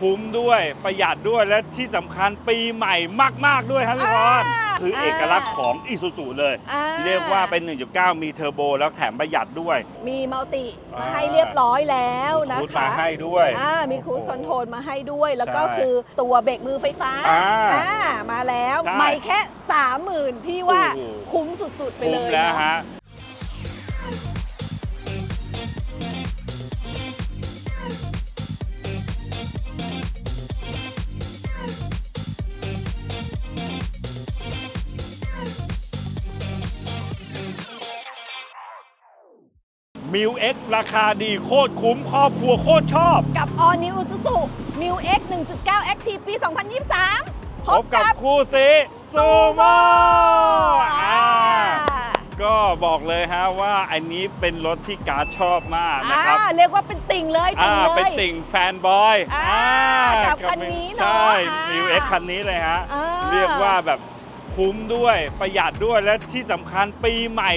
คุ้มด้วยประหยัดด้วยและที่สำคัญปีใหม่มาก ๆ ด้วยครับพี่พรอ่าคือเอกลักษณ์ของอิซูซูเลย อ่า เรียกว่าเป็น 1.9 มีเทอร์โบ แล้วแถมประหยัดด้วย มีมัลติมาอ่า ให้เรียบร้อยแล้วนะคูดคะ มาให้ด้วย อ่ามีครูซคอนโทรลมาให้ด้วย แล้วก็ใช่คือตัวเบรกมือไฟฟ้าอ่าอ่ามาแล้วใช่ไม่แค่ 30,000 พี่ว่าโอ้โห คุ้มสุด ๆ ไปเลคุ้มยแล้วเนาะฮะ มิวเอ็กราคาดีโคตรคุ้มครอบครัวโคตรชอบ กับ All New Isuzu Mu X 1.9 Active ปี 2023 พบกับคู่ซีซูโม่อ่าก็บอกเลยฮะว่าอันนี้เป็นรถที่การ์ดชอบมากนะอ่าครับเรียกว่าเป็นติ่งเลยติ่อ่างเลยเป็นติ่งแฟนบอยอ่ากับคันนี้เนอะใช่อ่ามิวเอ็กคันนี้เลยฮะอ่าเรียกว่าแบบคุ้มด้วยประหยัดด้วยและที่สำคัญปีใหม่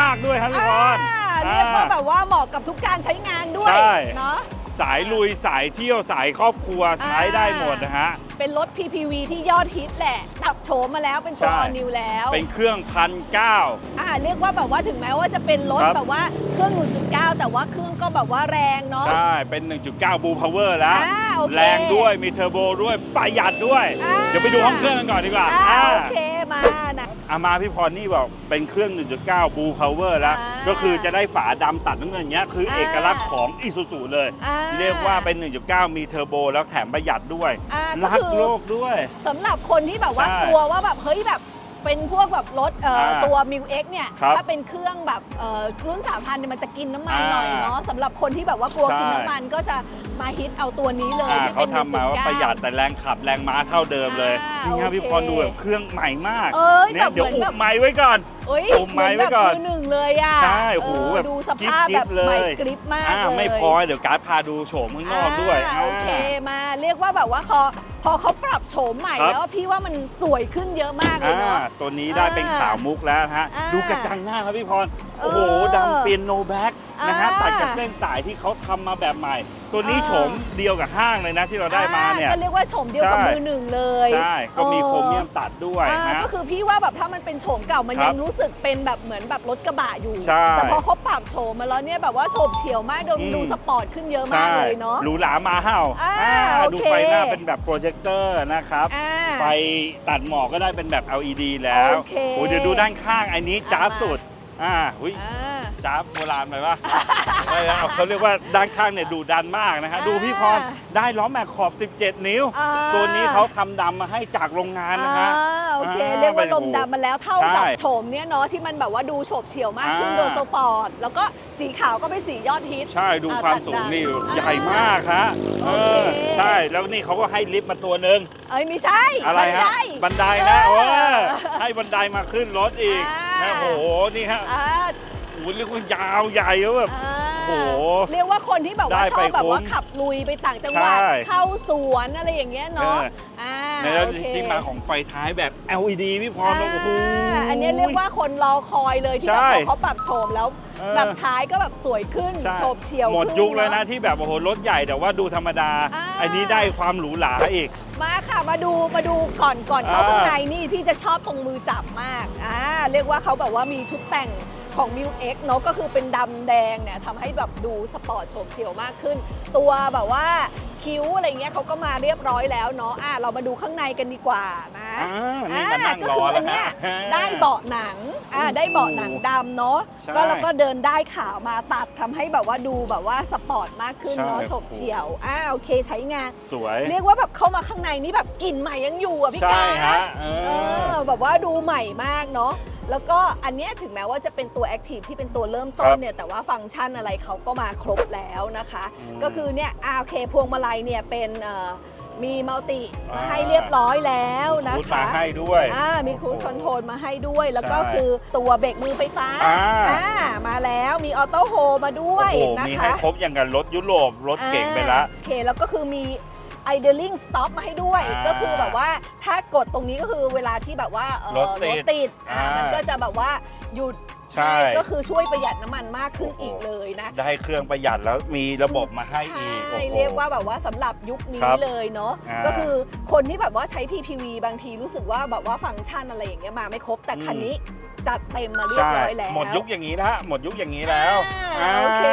มาก ๆ ด้วยครับพี่พรอ่า เรียกว่าแบบว่าเหมาะกับทุกการใช้งานด้วยใช่ เนาะ สายลุยสายเที่ยวสายครอบครัวใช้ได้หมดนะฮะ เป็นรถ PPV ที่ยอดฮิตแหละปรับโฉมมาแล้วเป็นโชว์ใช่ All New แล้ว เป็นเครื่องพันเก้า อ่าเรียกว่าแบบว่าถึงแม้ว่าจะเป็นรถครับ แบบว่าเครื่อง 1.9 แต่ว่าเครื่องก็แบบว่าแรงเนาะ ใช่ เป็น 1.9 บูพาวเวอร์แล้ว อ่าโอเคแรงด้วยมีเทอร์โบด้วยประหยัดด้วย อ่า เดี๋ยวไปดูห้องเครื่องกันก่อนดีกว่าอ่าอ่า โอเค มานะอามาพี่พรนี่บอกเป็นเครื่อง 1.9บูพาวเวอร์แล้ว อ่าก็คือจะได้ฝาดำตัดน้ำเงินเนี้ยคือเอกลักษณ์ของอิซูซูเลย อ่า เรียกว่าเป็น 1.9 มีเทอร์โบแล้วแถมประหยัดด้วย อ่าก็รักคือโลกด้วย สำหรับคนที่แบบว่าใช่ กลัวว่าแบบเฮ้ยแบบ เป็นพวกแบบรถเอ่ออ่าตัว m ิ X เนี่ยครับถ้าเป็นเครื่องแบบเอ่อรุ่น3,000เนี่ยมันจะกินน้ำมันอ่าหน่อยเนาะสำหรับคนที่แบบว่ากลัวใช่กินน้ำมันก็จะมาฮิตเอาตัวนี้เลยอ่าที่เขาเป็นทำมาว่า1.9 ประหยัดแต่แรงขับแรงม้าเท่าเดิมเลยอ่านี่ครับโอเคพี่พรดูแบบเครื่องใหม่มากเอ้ยเนี่ยแบบเดี๋ยวเหมือุอนแบบ บไม้ไว้ก่อน เอ้ยปุ่มไม้ไว้ก่อนเหมืแบบมือหนึ่งเลยอะใช่โอ้โหเออแบบดูสภาพแบบกิ๊บๆเลย ใหม่กริบมากอ่าเลย ไม่พอเดี๋ยวการ์ดพาดูโฉมข้างนอกด้วยาโอเคมาเรียกว่าแบบว่าพอ พอเขาปรับโฉมใหม่ครับ แล้วพี่ว่ามันสวยขึ้นเยอะมากเลยอ่าเนาะ ตัวนี้ได้เป็นอ่าขาวมุกแล้วนะฮะ อ่าดูกระจังหน้าครับพี่พร โอ้โหเออ ดำเปียโนแบ็ก นะฮะอ่าตัดกับเส้นสายที่เขาทำมาแบบใหม่ ตัวนี้อ่า โฉมเดียวกับห้างเลยนะที่เราได้มาเนี่ย อ่ก็เรียกว่าโฉมเดียวกับใช่ มือหนึ่งเลยใช่ก็มีออโครเมียมตัดด้วยอ่านะ ก็คือพี่ว่าแบบถ้ามันเป็นโฉมเก่ามันครัยับงรู้สึกเป็นแบบเหมือนแบบรถกระบะอยู่ ใช่ แต่พอเขาปรับโฉมมาแล้วเนี่ยแบบว่าโฉบเฉี่ยวมากดูอืมดูสปอร์ตขึ้นเยอะมาใช่กเลยเนาะ หรูหรามาเห่าอ่าอ่าโอดูเคไฟหน้าเป็นแบบโปรเจคเตอร์นะครับ อ่า ไฟตัดหมอกก็ได้เป็นแบบ LED แล้วโอเคโอ้เดี๋ยวดูด้านข้างอันนี้จ้าบอ่าสุด อ่าอุ้ยอ่าจ้าบโบราณไปปะไม่นะเขาเรียกว่าด้านข้างเนี่ยดูดันมากนะฮะ อ่าดูพี่พรได้ล้อแม็กขอบ 17 นิ้ว อ่า ตัวนี้เขาทำดำมาให้จากโรงงานนะฮะ อ่าโอเค อ่าเรียกว่าเป็นลมดำมาแล้วเท่าใช่กับโฉมเนี่ยเนาะที่มันแบบว่าดูโฉบเฉี่ยวมากขึ้นอ่า โดยสปอร์ต แล้วก็สีขาวก็เป็นสียอดฮิต ใช่ดูอ่าความตัดสูงดำนี่อ่าใหญ่มากฮะ เออ โอเค ใช่แล้วนี่เขาก็ให้ลิฟต์มาตัวหนึ่ง เอ้ยไม่ใช่อะไรบันฮะไดบันไดนะเอโอ้อให้บันไดมาขึ้นรถอีก อ่า นะโอ้โหนี่ฮะอ่าโอ้โหเรียกว่ายาวใหญ่แล้วแบบ อ่าโอ้โหเรียกว่าคนที่แบบว่าได้ชอไปบแบบว่าคุ้มขับลุยไปต่างจังหวัดใช่เข้าสวนอะไรอย่างเงี้ยเนาะเออ อ่าแล้วโอเคที่มาของไฟท้ายแบบ LED พี่พรอ่าโอ้โห อันเนี้ยเรียกว่าคนรอคอยเลยที่ใช่แบบพอเขาปรับโฉมแล้วเออ แบบท้ายก็แบบสวยขึ้นใช่โฉบเฉี่ยวหมดขึ้ยุคแล้วนะเอที่แบบโอ้โหรถใหญ่แต่ว่าดูธรรมดา อ่า อันนี้ได้ความหรูหราอีก มาค่ะมาดูมาดูก่อนก่อนเข้าอ่า ข้างในนี่พี่จะชอบตรงมือจับมากอ่าเรียกว่าเขาแบบว่ามีชุดแต่งของ m ิวเอ็กเนาะก็คือเป็นดำแดงเนี่ยทำให้แบบดูสปอร์ตโฉบเฉี่ยวมากขึ้น ตัวแบบว่า คิ้วอะไรเงี้ยเขาก็มาเรียบร้อยแล้วเนาะอ่าเรามาดูข้างในกันดีกว่านะอ่านี่มานั่งก็รอคือแล้อัวนเนี้ยฮะ ได้เบาะหนังอ่าโอ้โหได้เบาะหนังดำเนาะใช่ก็แล้วก็เดินได้ขาวมาตัดทำให้แบบว่าดูแบบว่าสปอร์ตมากขึ้นเนาะใช่ โฉบเฉี่ยวอ่าโอเคใช้งาน สวย เรียกว่าแบบเข้ามาข้างในนี่แบบกลิ่นใหม่ยังอยู่อะพี่ใช่กาฮะเอเออ อแบบว่าดูใหม่มากเนาะ แล้วก็อันเนี้ยถึงแม้ว่าจะเป็นตัว Active ที่เป็นตัวเริ่มต้คนรับเนี่ยแต่ว่าฟังก์ชันอะไรเขาก็มาครบแล้วนะคะ อืมก็คือเนี่ยอ่าโอเคพวงมาลัยเนี่ยเป็นเอ่อมีมัลติมาอ่า ให้เรียบร้อยแล้วนะพูดคะมาให้ด้วย อ่ามีครูคอนโทรลมาให้ด้วย แล้วก็ใช่คือตัวเบรกมือไฟฟ้าอ่า อ่ามาแล้วมีออโต้โฮมาด้วยโอ้โหนะมีคะให้ครบอย่างกับรถยุโรปรถเก่งไปละ อ่าโอเค แล้วก็คือมี idling stop มาให้ด้วย อ่าก็คือแบบว่าถ้ากดตรงนี้ก็คือเวลาที่แบบว่าเอ่อรถติดติดอ่าอ่ามัมันก็จะแบบว่าหยุดใช่ก็คือช่วยประหยัดน้ำมันมากขึ้นโอ้โหอีกเลยนะ ได้เครื่องประหยัดแล้วมีระบบมาให้อีกใช่โอ้โห เรียกว่าแบบว่าสำหรับยุคนี้ครับเลยเนาะอ่าก็คือคนที่แบบว่าใช้ PPV บางทีรู้สึกว่าแบบว่าฟังก์ชันอะไรอย่างเงี้ยมาไม่ครบแต่อืมคันนี้ จัดเต็มมาเรียบใช่ร้อยแล้ว หมดยุคอย่างนี้แล้วหมดยุคอย่างนี้แล้วอ่าอ่าโอเค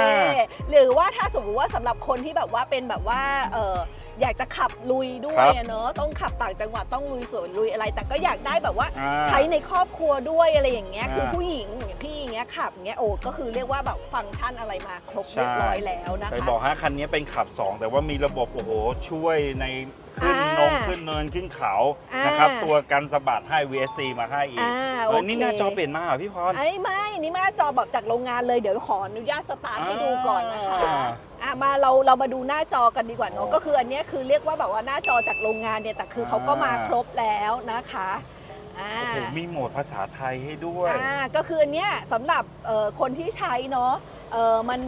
หรือว่าถ้าสมมติว่าสำหรับคนที่แบบว่าเป็นแบบว่าเอออยากจะขับลุยด้วยอะเนอะต้องขับต่างจังหวัดต้องลุยสวนลุยอะไร แต่ก็อยากได้แบบว่าอ่าใช้ในครอบครัวด้วยอะไรอย่างเงี้ยคืออ่าผู้หญิงอย่างพี่อย่างเงี้ยขับอย่างเงี้ยโอ้ก็คือเรียกว่าแบบฟังก์ชันอะไรมาครบใช่เรียบร้อยแล้วนะแต่คะบอกฮะคันนี้เป็นขับ 2 แต่ว่ามีระบบโอ้โหช่วยใน ขึ้นอ่านงขึ้นเนินขึ้นเขาอ่านนะครับ ตัวกันสะบัดให้ VSC มาให้อีกอ่าเอโออเคนี่หน้าจอเปลี่ยนมาเหรอพี่พร ไอ้ไม่นี่มาจอแบบจากโรงงานเลยเดี๋ยวขออนุญาตสตาร์ทให้ดูก่อนนะคะอ่าอะมาเราเรามาดูหน้าจอกันดีกว่าเนาะอ๋อก็คืออันเนี้ยคือเรียกว่าแบบว่าหน้าจอจากโรงงานเนี่ยแต่คือเขาก็มาอ่า ครบแล้วนะคะอ่า โอ้โหมีโหมดภาษาไทยให้ด้วย อ่าก็คืออันเนี้ยสำหรับเอ่อคนที่ใช้เนาะเออมัน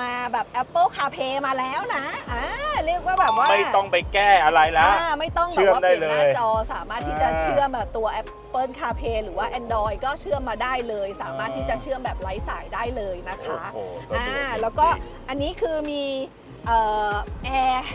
มาแบบ Apple CarPlay มาแล้วนะอ่าเรียกว่า แบบว่าไม่ต้องไปแก้อะไรแล้วอ่าไม่ต้องเชื่แบบอมว่าได้เปลี่ยนหน้าเลยจอสามารถที่จะอ่าเชื่อมแบบตัว Apple CarPlay หรือว่า Android ก็เชื่อมมาได้เลย สามารถอ่า ที่จะเชื่อมแบบไร้สายได้เลยนะโอ้คะโหสะดวกอ่าจริงๆ แล้วก็อันนี้คือมีเอ่อแอร์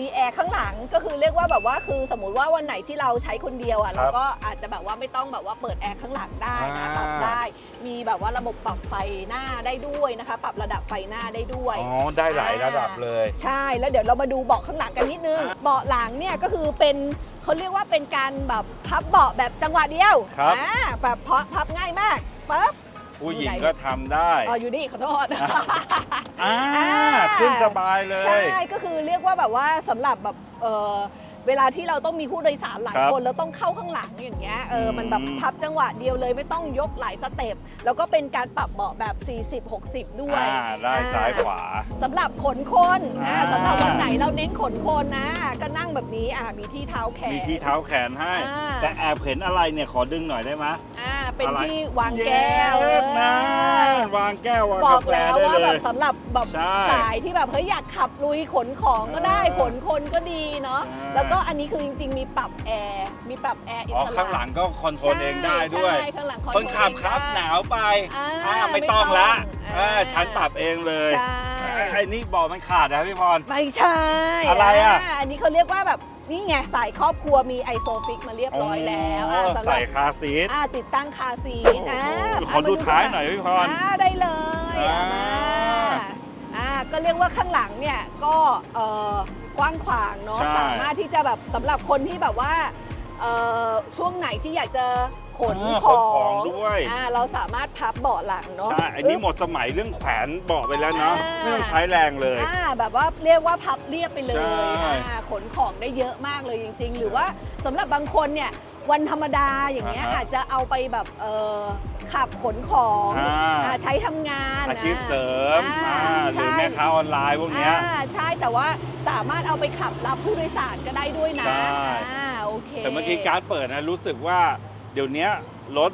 มีแอร์ข้างหลังก็คือเรียกว่าแบบว่าคือสมมุติว่าวันไหนที่เราใช้คนเดียวอะครัเราบก็อาจจะแบบว่าไม่ต้องแบบว่าเปิดแอร์ข้างหลังได้นะอ่าปรับได้ มีแบบว่าระบบปรับไฟหน้าได้ด้วยนะคะ ปรับระดับไฟหน้าได้ด้วยอ๋อได้หลายระดับเลย ใช่แล้วเดี๋ยวเรามาดูเบาะข้างหลังกันนิดนึงอะเบาะหลังเนี่ยก็คือเป็นเขาเรียกว่าเป็นการแบบพับเบาะแบบจังหวะเดียวครับอ่าแบบเพราะพับง่ายมากปั๊บ ผู้หญิงไหนก็ทำได้ อ๋ออยู่นี่ขอโทษอ่าอ่า ขึ้นสบายเลย ใช่ ก็คือเรียกว่าแบบว่าสำหรับแบบเออ เวลาที่เราต้องมีผู้โดยสารหลายครับคนแล้วต้องเข้าข้างหลังอย่างเงี้ยเอออม มันแบบพับจังหวะเดียวเลยไม่ต้องยกหลายสเต็ปแล้วก็เป็นการปรับเบาะแบบ 40-60 ด้วย อ่าได้ซ้ายขวา สำหรับขนคนอ่าอ่า สำหรับวันไหนเราเน้นขนคนนะ ก็นั่งแบบนี้อ่ามีที่เท้าแขน มีที่เท้าแขนให้ อ่า แต่แอบเห็นอะไรเนี่ยขอดึงหน่อยได้ไหมอ่าเป็นอะไร ที่วางแก้วเย้นะเออวางแก้ววางบอกกาแฟแล้วได้ว่าเลแบบย สำหรับแบบใช่สายที่แบบเฮ้ยอยากขับลุยขนของก็ได้อ่าขนคนก็ดีเนาะใช่ แล้วก็อันนี้คือจริง ๆ มีปรับแอร์มีปรับแอร์อิอ๋อสระข้างหลังก็คอนโทรลเองได้ด้วย ใช่ข้างหลังคนขับเองครับได้หนาวไปอ่าอ่าไม่ไม่ต้องต้องละอ่าเออฉันปรับเองเลยใช่ไอ้ไอ้นี่บอกมันขาดนะพี่พร ไม่ใช่อะไรอะ อันนี้เขาเรียกว่าแบบนี่ไงสายครอบครัวมีไอโซฟิกมาเรียบร้อยแล้วอะสำหรับใส่คาร์ซีทอ่าติดตั้งคาร์ซีทอ่าโอ้โหขอดูท้ายหน่อยพี่พรอ่าได้เลยอะอ่ามาอ่าก็เรียกว่าข้างหลังเนี่ยก็เอ่อ กว้างขวางเนาะใช่ สามารถที่จะแบบสำหรับคนที่แบบว่าเอ่อช่วงไหนที่อยากจะขนเออขขอนของงด้วยอ่าเราสามารถพับเบาะหลังเนาะ ใช่อันนี้หมดสมัยเรื่องแขวนเบาะไปแล้วเนาะอ่า ไม่ต้องใช้แรงเลย อ่าแบบว่าเรียกว่าพับเรียบไปเลยใช่อ่าขนของได้เยอะมากเลยจริง ๆ หรือว่าสำหรับบางคนเนี่ยวันธรรมดาอย่างเงี้ยอ่าฮะอาจจะเอาไปแบบเออขับขนของอ่า อ่าใช้ทำงานอาชีพนะเสริมอ่าอ่าหรือใช่แม่ค้าออนไลน์พวกเนี้ย อ่าใช่แต่ว่าสามารถเอาไปขับรับผู้โดยสารก็ได้ด้วยนะใช่ อ่าโอเคแต่เมื่อกี้การ์ดเปิดนะรู้สึกว่าเดี๋ยวเนี้ยรถ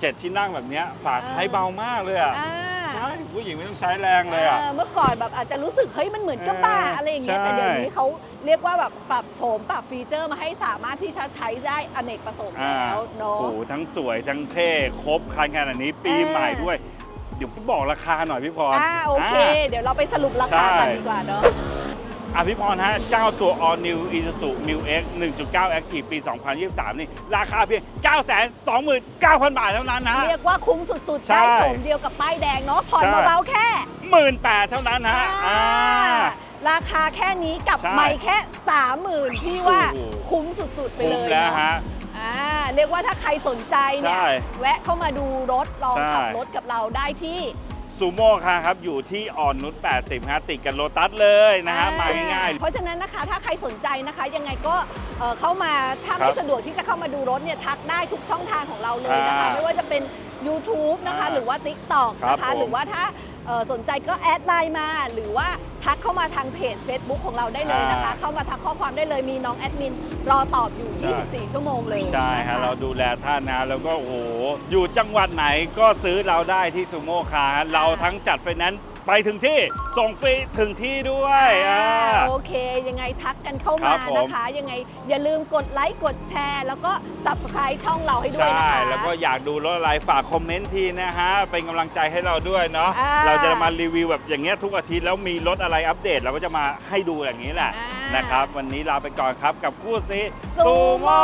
เจ็ดที่นั่งแบบเนี้ยฝากให้เบามากเลยอะอ่าใช่ผู้หญิงไม่ต้องใช้แรงเลยอะ เออเมื่อก่อนแบบอาจจะรู้สึกเฮ้ยมันเหมือนกระบะเออออะไรอย่างเงี้ยใช่ แต่เดี๋ยวนี้เขาเรียกว่าแบบปรับโฉมปรับฟีเจอร์มาให้สามารถที่จะใช้ได้อเนกประสงค์อ่าแล้วเนาะโอ้โหทั้งสวยทั้งเท่ครบคันขนาดนี้ปีเออใหม่ด้วย เดี๋ยวบอกราคาหน่อยพี่พรอ่าโอเคาเดี๋ยวเราไปสรุปราคากันใช่ดีกว่าเนาะอะพี่พรฮะ เจ้าตัว All New Isuzu Mu X 1.9 Active ปี 2023 นี่ ราคาเพียง 929,000 บาทเท่านั้นนะ เรียกว่าคุ้มสุดๆใช่ได้โฉมเดียวกับป้ายแดงเนาะ ผ่อนใช่เบาๆแค่ 18,000 เท่านั้นฮะอ่าราคาแค่นี้กับใช่ไม่แค่ 30,000พี่ว่าโอ้โหคุ้มสุด ๆ ไปคุ้เลมยแล้วเนาะฮะอ่า เรียกว่าถ้าใครสนใจเนี่ย ใช่แวะเข้ามาดูรถลองใช่ ขับรถกับเราได้ที่ ซูโม่ค่ะครับ อยู่ที่อ่อนนุช80ฮะติดกับโลตัสเลยนะฮะ มาง่ายเพราะฉะนั้นนะคะถ้าใครสนใจนะคะ ยังไงก็เอ่อเข้ามาถ้าครัไม่บสะดวกที่จะเข้ามาดูรถเนี่ยทักได้ทุกช่องทางของเราเลยนะคะ อ่าไม่ว่าจะเป็น YouTube นะคะ อ่าหรือว่า TikTok ครับนะคะ ผมหรือว่าถ้าเอ่อสนใจก็แอดไลน์มา หรือว่า ทักเข้ามาทางเพจ Facebook ของเราได้เลยนะคะ อ่า เข้ามาทักข้อความได้เลยมีน้องแอดมินรอตอบอยู่ใช่24 ชั่วโมงเลยๆใช่นคฮะเราดูแลท่านนะแล้วก็โอ้โหอยู่จังหวัดไหนก็ซื้อเราได้ที่ซูโม่คาร์เราทั้งจัดไฟแนนซ์ ไปถึงที่ส่งฟรีถึงที่ด้วยอ่า โอเค ยังไงทักกันเข้าครัมาบผม นะคะ ยังไงอย่าลืมกดไลค์กดแชร์ แล้วก็ subscribe ช่องเราให้ด้วยใช่นะคะ แล้วก็อยากดูรถอะไรฝากคอมเมนต์ทีนะฮะเป็นกำลังใจให้เราด้วยเนาะอ่าเราจะมารีวิวแบบอย่างเงี้ยทุกอาทิตย์แล้วมีรถอะไรอัปเดต เราก็จะมาให้ดูอย่างนี้แหละอ่าน นะครับ วันนี้ลาไปก่อนครับกับคู่ซี ซูโม่